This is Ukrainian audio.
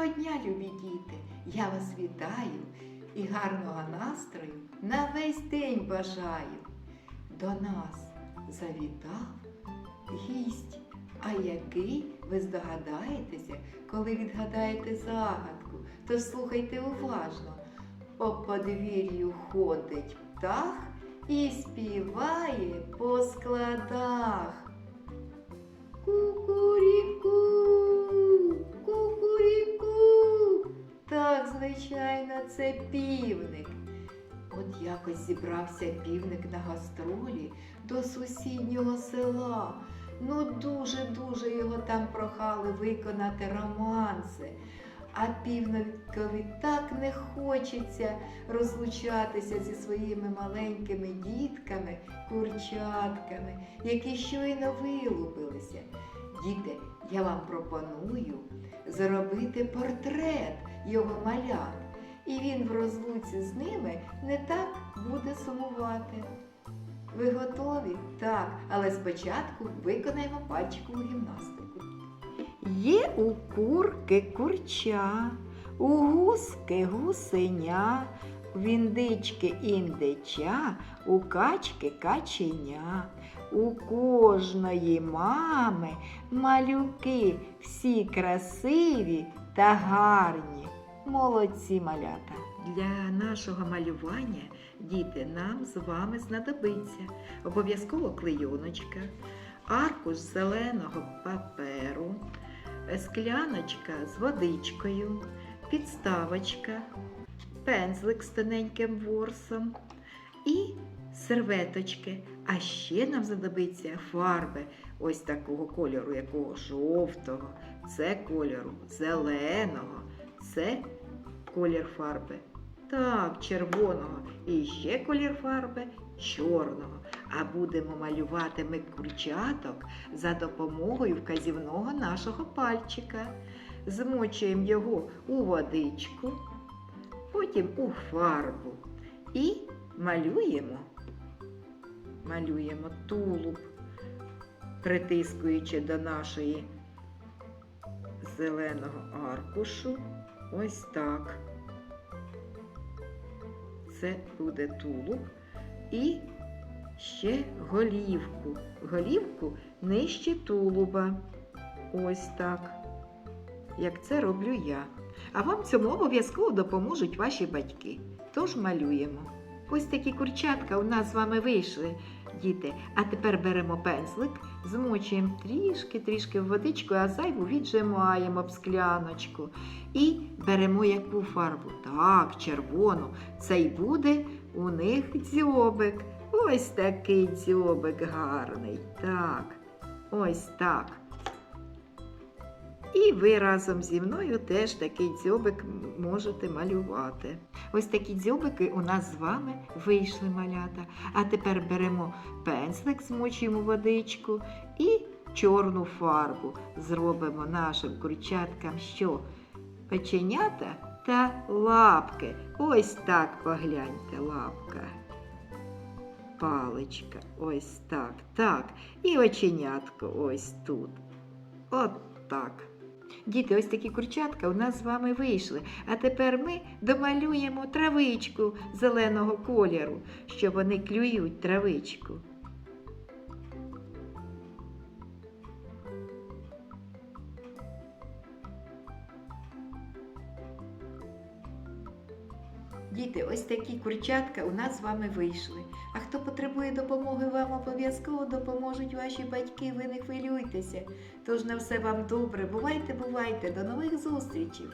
Доброго дня, любі діти! Я вас вітаю і гарного настрою на весь день бажаю. До нас завітав гість. А який ви здогадаєтеся, коли відгадаєте загадку, то слухайте уважно. По подвір'ю ходить птах і співає по складах. Звичайно, це півник. От якось зібрався півник на гастролі до сусіднього села. Ну, дуже-дуже його там прохали виконати романси. А півникові так не хочеться розлучатися зі своїми маленькими дітками, курчатками, які щойно вилупилися. Діти, я вам пропоную зробити портрет його малят, і він в розлуці з ними не так буде сумувати. Ви готові? Так, але спочатку виконаємо пальчикову гімнастику. Є у курки курча, у гуски гусеня, у індички індича, у качки каченя. У кожної мами малюки всі красиві та гарні. Молодці малята. Для нашого малювання, діти, нам з вами знадобиться обов'язково клейоночка, аркуш зеленого паперу, скляночка з водичкою, підставочка, пензлик з тоненьким ворсом і серветочки. А ще нам знадобиться фарби ось такого кольору, якого жовтого, це кольору зеленого, це колір фарби. Так, червоного. І ще колір фарби чорного. А будемо малювати ми курчаток за допомогою вказівного нашого пальчика. Змочуємо його у водичку, потім у фарбу і малюємо. Малюємо тулуб, притискуючи до нашої зеленого аркушу. Ось так. Це буде тулуб і ще голівку. Голівку нижче тулуба. Ось так. Як це роблю я. А вам цьому обов'язково допоможуть ваші батьки. Тож малюємо. Ось такі курчатка у нас з вами вийшли, діти. А тепер беремо пензлик, змочуємо трішки-трішки в водичку, а зайву віджимаємо об скляночку. І беремо яку фарбу? Так, червону. Це й буде у них дзьобик. Ось такий дзьобик гарний. Так, ось так. І ви разом зі мною теж такий дзьобик можете малювати. Ось такі дзьобики у нас з вами вийшли малята. А тепер беремо пензлик, змочуємо водичку і чорну фарбу. Зробимо нашим курчаткам що? Печенята та лапки. Ось так погляньте лапка. Паличка, ось так, так. І оченятко ось тут. От так. Діти, ось такі курчатка у нас з вами вийшли. А тепер ми домалюємо травичку зеленого кольору, що вони клюють травичку. Діти, ось такі курчатка у нас з вами вийшли. А хто потребує допомоги, вам обов'язково допоможуть ваші батьки, ви не хвилюйтеся. Тож на все вам добре. Бувайте, бувайте, до нових зустрічей!